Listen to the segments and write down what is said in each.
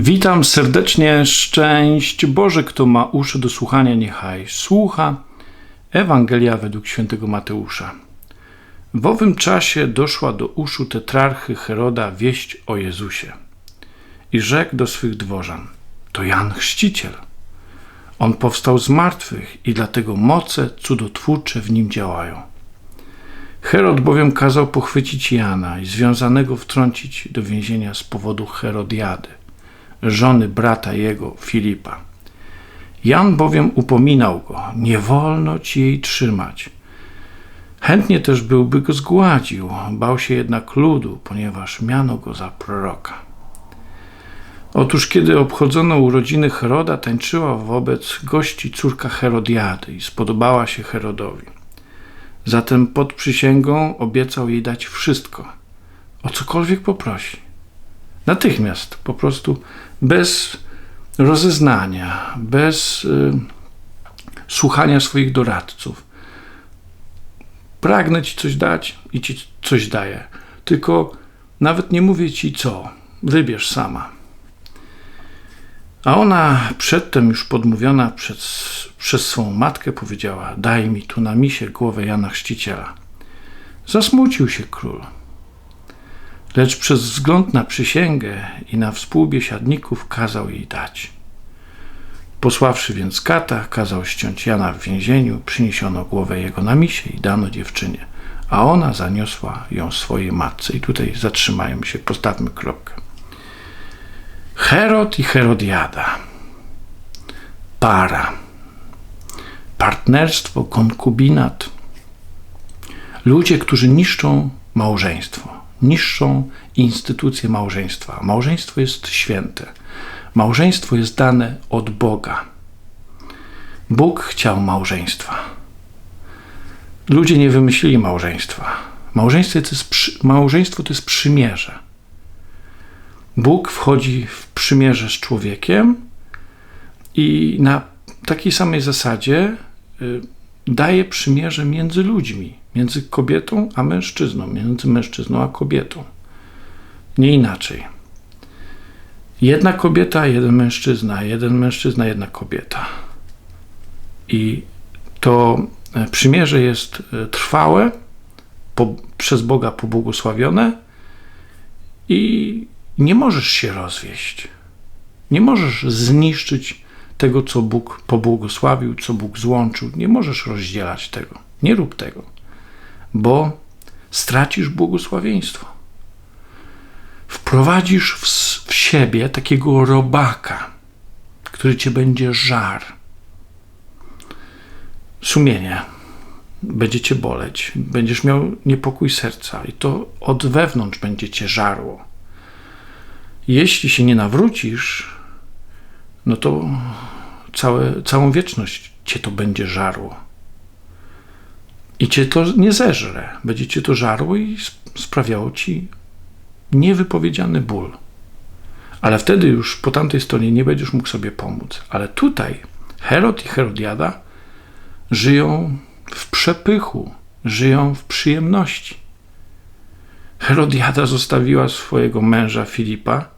Witam serdecznie, szczęść Boże, kto ma uszy do słuchania, niechaj słucha. Ewangelia według świętego Mateusza. W owym czasie doszła do uszu tetrarchy Heroda wieść o Jezusie i rzekł do swych dworzan: To Jan Chrzciciel. On powstał z martwych i dlatego moce cudotwórcze w nim działają. Herod bowiem kazał pochwycić Jana i związanego wtrącić do więzienia z powodu Herodiady żony brata jego, Filipa. Jan bowiem upominał go, nie wolno ci jej trzymać. Chętnie też byłby go zgładził, bał się jednak ludu, ponieważ miano go za proroka. Otóż, kiedy obchodzono urodziny Heroda, tańczyła wobec gości córka Herodiady i spodobała się Herodowi. Zatem pod przysięgą obiecał jej dać wszystko, o cokolwiek poprosi. Natychmiast, po prostu bez rozeznania, bez y, słuchania swoich doradców. Pragnę ci coś dać i ci coś daję. Tylko nawet nie mówię ci co. Wybierz sama. A ona przedtem już podmówiona przez, przez swą matkę powiedziała: Daj mi tu na misie głowę Jana Chrzciciela. Zasmucił się król. Lecz przez wzgląd na przysięgę i na współbiesiadników kazał jej dać. Posławszy więc kata, kazał ściąć Jana w więzieniu, przyniesiono głowę jego na misie i dano dziewczynie, a ona zaniosła ją swojej matce. I tutaj zatrzymajmy się, postawmy kropkę. Herod i Herodiada. Para. Partnerstwo, konkubinat. Ludzie, którzy niszczą małżeństwo niższą instytucję małżeństwa. Małżeństwo jest święte. Małżeństwo jest dane od Boga. Bóg chciał małżeństwa. Ludzie nie wymyślili małżeństwa. Małżeństwo to jest, małżeństwo to jest przymierze. Bóg wchodzi w przymierze z człowiekiem i na takiej samej zasadzie y, daje przymierze między ludźmi między kobietą a mężczyzną, między mężczyzną a kobietą. Nie inaczej. Jedna kobieta, jeden mężczyzna, jeden mężczyzna, jedna kobieta. I to e, przymierze jest e, trwałe, po, przez Boga pobłogosławione i nie możesz się rozwieść. Nie możesz zniszczyć tego, co Bóg pobłogosławił, co Bóg złączył. Nie możesz rozdzielać tego. Nie rób tego bo stracisz błogosławieństwo. Wprowadzisz w, w siebie takiego robaka, który cię będzie żar. Sumienie będzie cię boleć, będziesz miał niepokój serca i to od wewnątrz będzie cię żarło. Jeśli się nie nawrócisz, no to całe, całą wieczność cię to będzie żarło. I cię to nie zeżre. Będzie cię to żarło i sprawiało ci niewypowiedziany ból. Ale wtedy już po tamtej stronie nie będziesz mógł sobie pomóc. Ale tutaj Herod i Herodiada żyją w przepychu, żyją w przyjemności. Herodiada zostawiła swojego męża Filipa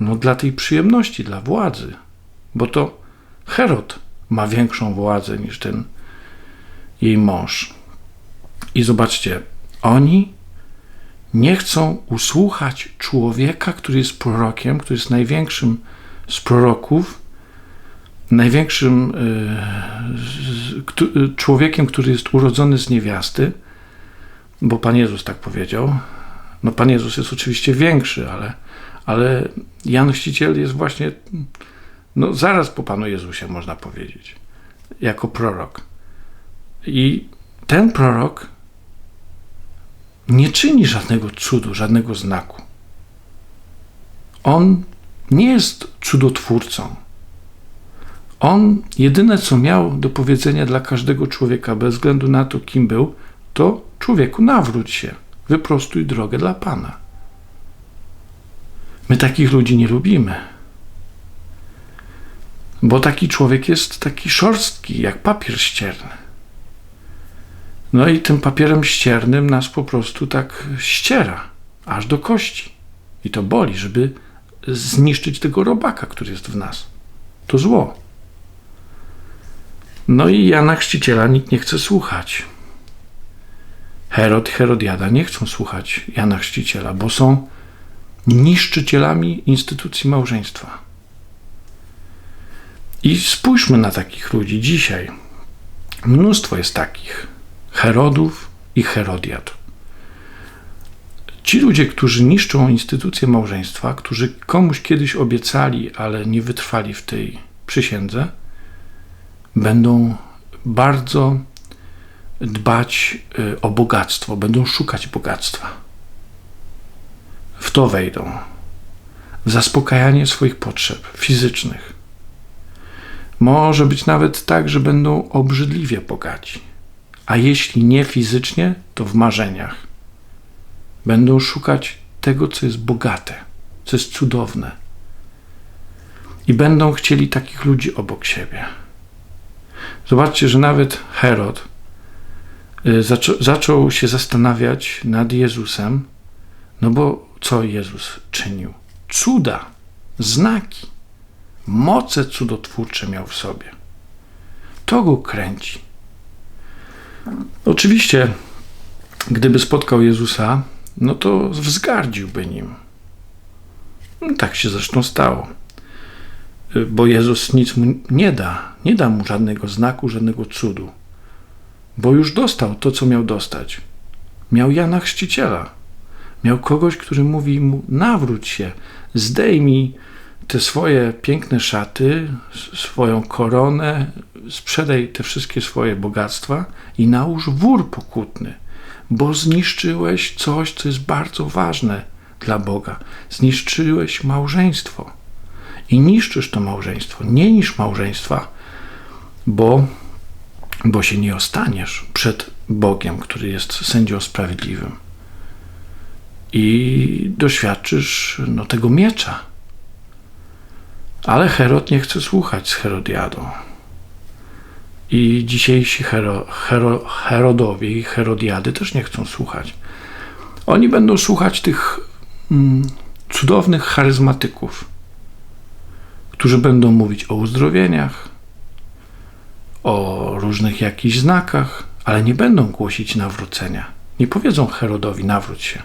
no dla tej przyjemności, dla władzy, bo to Herod ma większą władzę niż ten jej mąż. I zobaczcie, oni nie chcą usłuchać człowieka, który jest prorokiem, który jest największym z proroków, największym y, człowiekiem, który jest urodzony z niewiasty, bo Pan Jezus tak powiedział. No, Pan Jezus jest oczywiście większy, ale, ale Jan Chrzciciel jest właśnie no, zaraz po Panu Jezusie, można powiedzieć, jako prorok. I ten prorok nie czyni żadnego cudu, żadnego znaku. On nie jest cudotwórcą. On jedyne, co miał do powiedzenia dla każdego człowieka, bez względu na to, kim był, to człowieku, nawróć się, wyprostuj drogę dla Pana. My takich ludzi nie lubimy. Bo taki człowiek jest taki szorstki, jak papier ścierny. No i tym papierem ściernym nas po prostu tak ściera, aż do kości. I to boli, żeby zniszczyć tego robaka, który jest w nas. To zło. No i Jana Chrzciciela nikt nie chce słuchać. Herod i Herodiada nie chcą słuchać Jana Chrzciciela, bo są niszczycielami instytucji małżeństwa. I spójrzmy na takich ludzi dzisiaj. Mnóstwo jest takich Herodów i Herodiad. Ci ludzie, którzy niszczą instytucję małżeństwa, którzy komuś kiedyś obiecali, ale nie wytrwali w tej przysiędze, będą bardzo dbać y, o bogactwo, będą szukać bogactwa. W to wejdą. W zaspokajanie swoich potrzeb fizycznych. Może być nawet tak, że będą obrzydliwie bogaci. A jeśli nie fizycznie, to w marzeniach. Będą szukać tego, co jest bogate, co jest cudowne. I będą chcieli takich ludzi obok siebie. Zobaczcie, że nawet Herod y, zaczą, zaczął się zastanawiać nad Jezusem, no bo co Jezus czynił? Cuda, znaki, moce cudotwórcze miał w sobie. To go kręci. Oczywiście, gdyby spotkał Jezusa, no to wzgardziłby nim. No, tak się zresztą stało. Bo Jezus nic mu nie da, nie da mu żadnego znaku, żadnego cudu, bo już dostał to, co miał dostać. Miał Jana Chrzciciela, miał kogoś, który mówi mu: nawróć się, zdejmij te swoje piękne szaty, swoją koronę, sprzedaj te wszystkie swoje bogactwa i nałóż wór pokutny, bo zniszczyłeś coś, co jest bardzo ważne dla Boga. Zniszczyłeś małżeństwo i niszczysz to małżeństwo. Nie niż małżeństwa, bo, bo się nie ostaniesz przed Bogiem, który jest sędzią sprawiedliwym. I doświadczysz no, tego miecza. Ale Herod nie chce słuchać z Herodiadą. I dzisiejsi Hero, Hero, Herodowie i Herodiady też nie chcą słuchać. Oni będą słuchać tych mm, cudownych charyzmatyków, którzy będą mówić o uzdrowieniach, o różnych jakichś znakach, ale nie będą głosić nawrócenia. Nie powiedzą Herodowi nawróć się,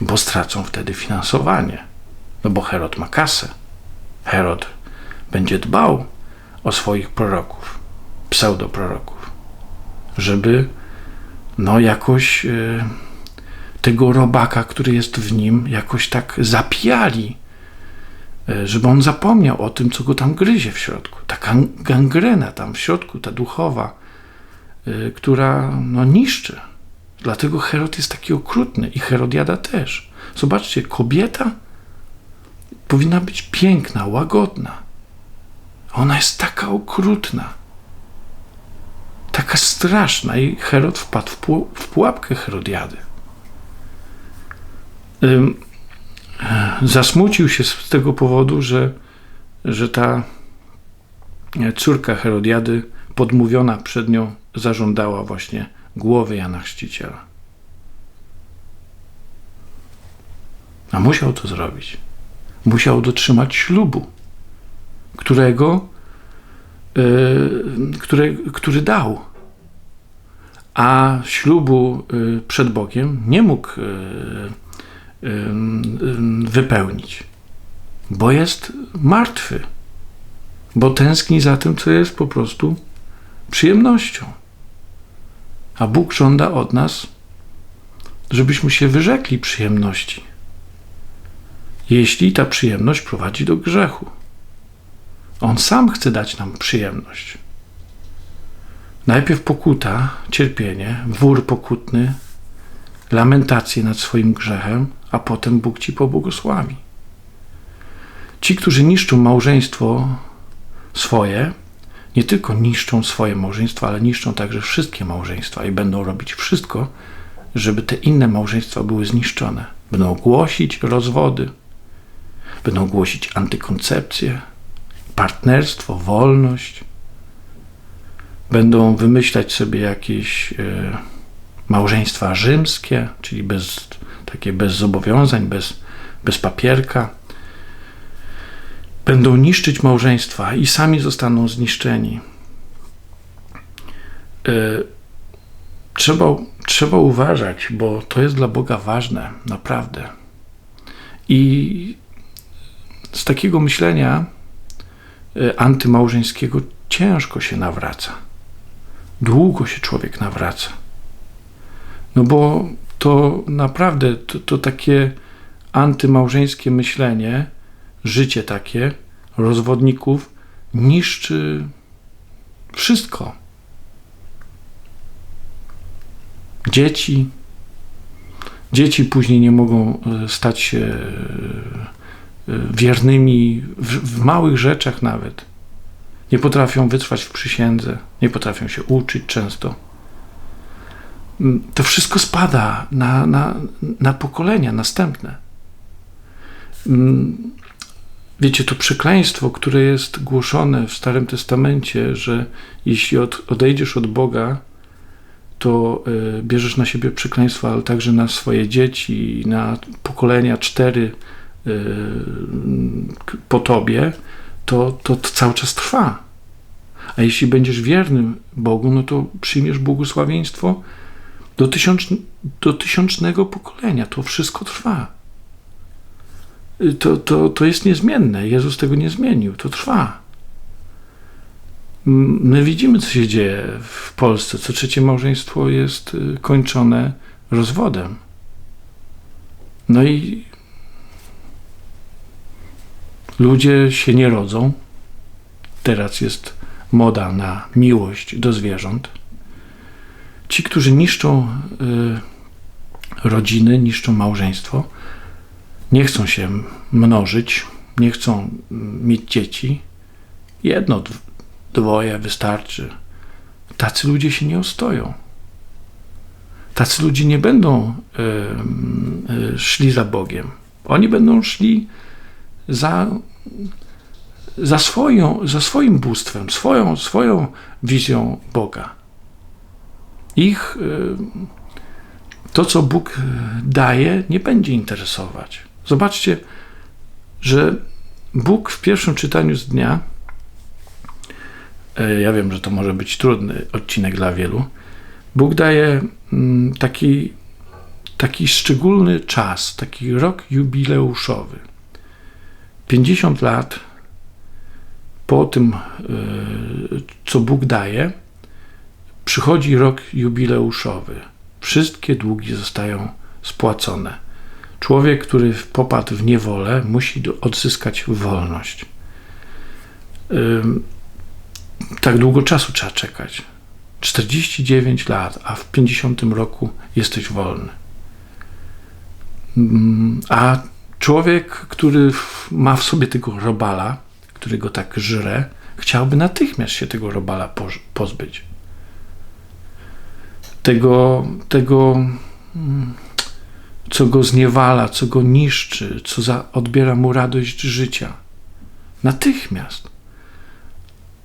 bo stracą wtedy finansowanie, no bo Herod ma kasę. Herod będzie dbał o swoich proroków, pseudoproroków, żeby no jakoś y, tego robaka, który jest w nim, jakoś tak zapijali E, żeby on zapomniał o tym, co go tam gryzie w środku. Ta gangrena tam w środku, ta duchowa, e, która no, niszczy. Dlatego Herod jest taki okrutny i Herodiada też. Zobaczcie, kobieta powinna być piękna, łagodna. Ona jest taka okrutna, taka straszna i Herod wpadł w pułapkę Herodiady zasmucił się z tego powodu, że, że ta córka Herodiady, podmówiona przed nią, zażądała właśnie głowy Jana Chrzciciela. A musiał to zrobić. Musiał dotrzymać ślubu, którego, yy, który, który dał. A ślubu yy, przed Bogiem nie mógł yy, wypełnić, bo jest martwy, bo tęskni za tym, co jest po prostu przyjemnością. A Bóg żąda od nas, żebyśmy się wyrzekli przyjemności, jeśli ta przyjemność prowadzi do grzechu. On sam chce dać nam przyjemność. Najpierw pokuta, cierpienie, wór pokutny, lamentację nad swoim grzechem, a potem Bóg ci pobłogosławi. Ci, którzy niszczą małżeństwo swoje, nie tylko niszczą swoje małżeństwo, ale niszczą także wszystkie małżeństwa i będą robić wszystko, żeby te inne małżeństwa były zniszczone. Będą głosić rozwody, będą głosić antykoncepcję, partnerstwo, wolność. Będą wymyślać sobie jakieś y, małżeństwa rzymskie, czyli bez takie bez zobowiązań, bez, bez papierka. będą niszczyć małżeństwa i sami zostaną zniszczeni. E, trzeba, trzeba uważać, bo to jest dla Boga ważne, naprawdę. I z takiego myślenia e, antymałżeńskiego ciężko się nawraca. Długo się człowiek nawraca. No bo to naprawdę to, to takie antymałżeńskie myślenie, życie takie rozwodników niszczy wszystko. Dzieci. Dzieci później nie mogą e, stać się e, wiernymi w, w małych rzeczach nawet. Nie potrafią wytrwać w przysiędze, nie potrafią się uczyć często. Mm, to wszystko spada na, na, na pokolenia następne. Mm, wiecie, to przekleństwo, które jest głoszone w Starym Testamencie, że jeśli od, odejdziesz od Boga, to y, bierzesz na siebie przekleństwo, ale także na swoje dzieci, na pokolenia cztery y, po tobie, to, to, to cały czas trwa. A jeśli będziesz wiernym Bogu, no to przyjmiesz błogosławieństwo do, tysiąc, do tysiącznego pokolenia. To wszystko trwa. Y, to, to, to jest niezmienne. Jezus tego nie zmienił. To trwa. My widzimy, co się dzieje w Polsce. Co trzecie małżeństwo jest y, kończone rozwodem. No i ludzie się nie rodzą. Teraz jest moda na miłość do zwierząt. Ci, którzy niszczą y, rodziny, niszczą małżeństwo, nie chcą się mnożyć, nie chcą mm, mieć dzieci. Jedno, dwoje wystarczy. Tacy ludzie się nie ostoją. Tacy ludzie nie będą y, y, szli za Bogiem. Oni będą szli za, za, swoją, za swoim bóstwem, swoją, swoją wizją Boga. Ich y, to, co Bóg daje, nie będzie interesować. Zobaczcie, że Bóg w pierwszym czytaniu z dnia E, ja wiem, że to może być trudny odcinek dla wielu. Bóg daje mm, taki, taki szczególny czas, taki rok jubileuszowy. 50 lat po tym, e, co Bóg daje, przychodzi rok jubileuszowy. Wszystkie długi zostają spłacone. Człowiek, który popadł w niewolę, musi odzyskać wolność tak długo czasu trzeba czekać. 49 lat, a w 50 roku jesteś wolny. A człowiek, który ma w sobie tego robala, który go tak żre, chciałby natychmiast się tego robala pozbyć. Tego, tego mm, co go zniewala, co go niszczy, co za, odbiera mu radość życia. Natychmiast.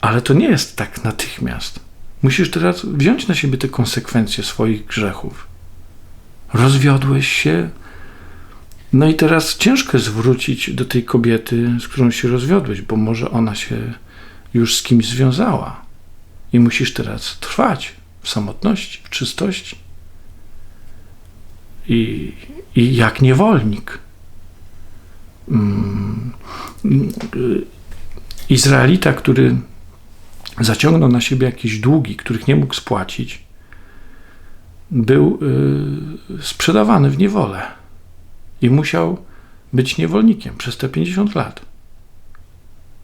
Ale to nie jest tak natychmiast. Musisz teraz wziąć na siebie te konsekwencje swoich grzechów. Rozwiodłeś się, no i teraz ciężko jest wrócić do tej kobiety, z którą się rozwiodłeś, bo może ona się już z kimś związała. I musisz teraz trwać w samotności, w czystości. I, i jak niewolnik. Mm, Izraelita, który zaciągnął na siebie jakieś długi, których nie mógł spłacić, był y, sprzedawany w niewolę i musiał być niewolnikiem przez te 50 lat.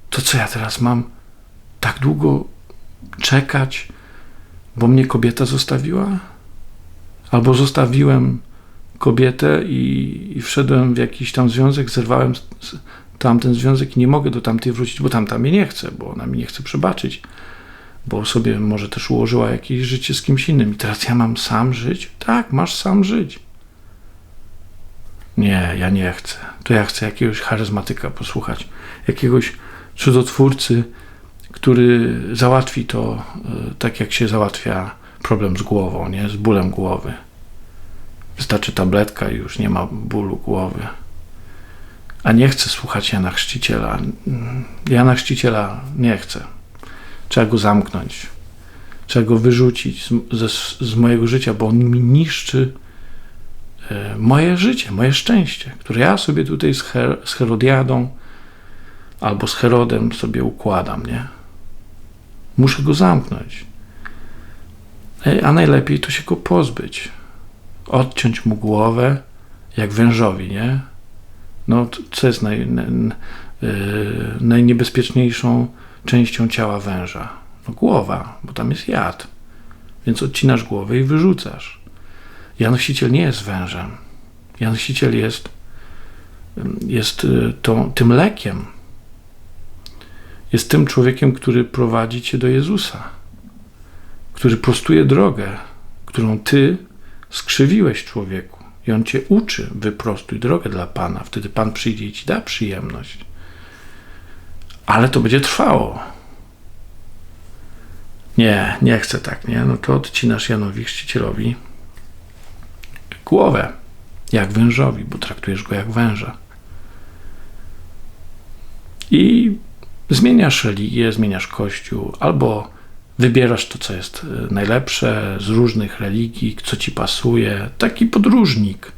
To co ja teraz mam tak długo czekać, bo mnie kobieta zostawiła? Albo zostawiłem kobietę i, i wszedłem w jakiś tam związek, zerwałem tamten związek i nie mogę do tamtej wrócić, bo tamta mnie nie chce, bo ona mi nie chce przebaczyć, bo sobie może też ułożyła jakieś życie z kimś innym i teraz ja mam sam żyć? Tak, masz sam żyć. Nie, ja nie chcę. To ja chcę jakiegoś charyzmatyka posłuchać, jakiegoś cudotwórcy, który załatwi to e, tak, jak się załatwia problem z głową, nie? Z bólem głowy. Wystarczy tabletka i już nie ma bólu głowy a nie chcę słuchać Jana Chrzciciela. Jana Chrzciciela nie chcę. Trzeba go zamknąć. Trzeba go wyrzucić z, z, z mojego życia, bo on mi niszczy moje życie, moje szczęście, które ja sobie tutaj z, Her, z Herodiadą albo z Herodem sobie układam, nie? Muszę go zamknąć. A najlepiej to się go pozbyć. Odciąć mu głowę, jak wężowi, nie? No, co jest naj, naj, najniebezpieczniejszą częścią ciała węża? No, głowa, bo tam jest jad. Więc odcinasz głowę i wyrzucasz. Janosiciel nie jest wężem. Janosiciel jest, jest y, tą, tym lekiem. Jest tym człowiekiem, który prowadzi cię do Jezusa, który prostuje drogę, którą ty skrzywiłeś człowieku. I on cię uczy, wyprostuj drogę dla Pana. Wtedy Pan przyjdzie i ci da przyjemność. Ale to będzie trwało. Nie, nie chcę tak, nie? No to odcinasz Janowi Chrzcicielowi głowę, jak wężowi, bo traktujesz go jak węża. I zmieniasz religię, zmieniasz kościół, albo wybierasz to, co jest e, najlepsze z różnych religii, co ci pasuje. Taki podróżnik.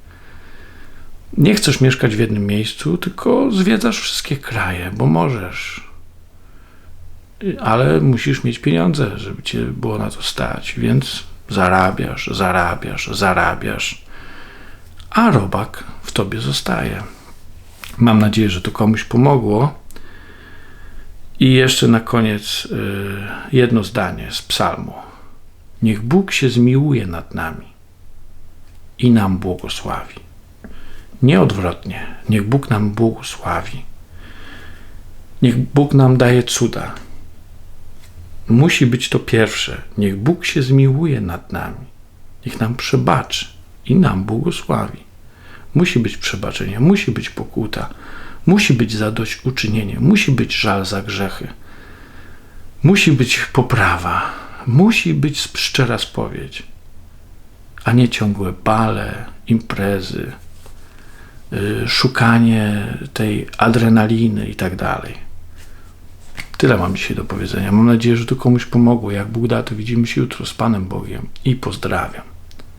Nie chcesz mieszkać w jednym miejscu, tylko zwiedzasz wszystkie kraje, bo możesz. Ale musisz mieć pieniądze, żeby cię było na to stać, więc zarabiasz, zarabiasz, zarabiasz, a robak w tobie zostaje. Mam nadzieję, że to komuś pomogło. I jeszcze na koniec y, jedno zdanie z psalmu. Niech Bóg się zmiłuje nad nami i nam błogosławi. Nie odwrotnie. Niech Bóg nam błogosławi. Niech Bóg nam daje cuda. Musi być to pierwsze. Niech Bóg się zmiłuje nad nami. Niech nam przebaczy i nam błogosławi. Musi być przebaczenie, musi być pokuta Musi być zadośćuczynienie, musi być żal za grzechy, musi być poprawa, musi być szczera spowiedź, a nie ciągłe bale, imprezy, yy, szukanie tej adrenaliny i tak dalej. Tyle mam dzisiaj do powiedzenia. Mam nadzieję, że to komuś pomogło. Jak Bóg da, to widzimy się jutro z Panem Bogiem i pozdrawiam.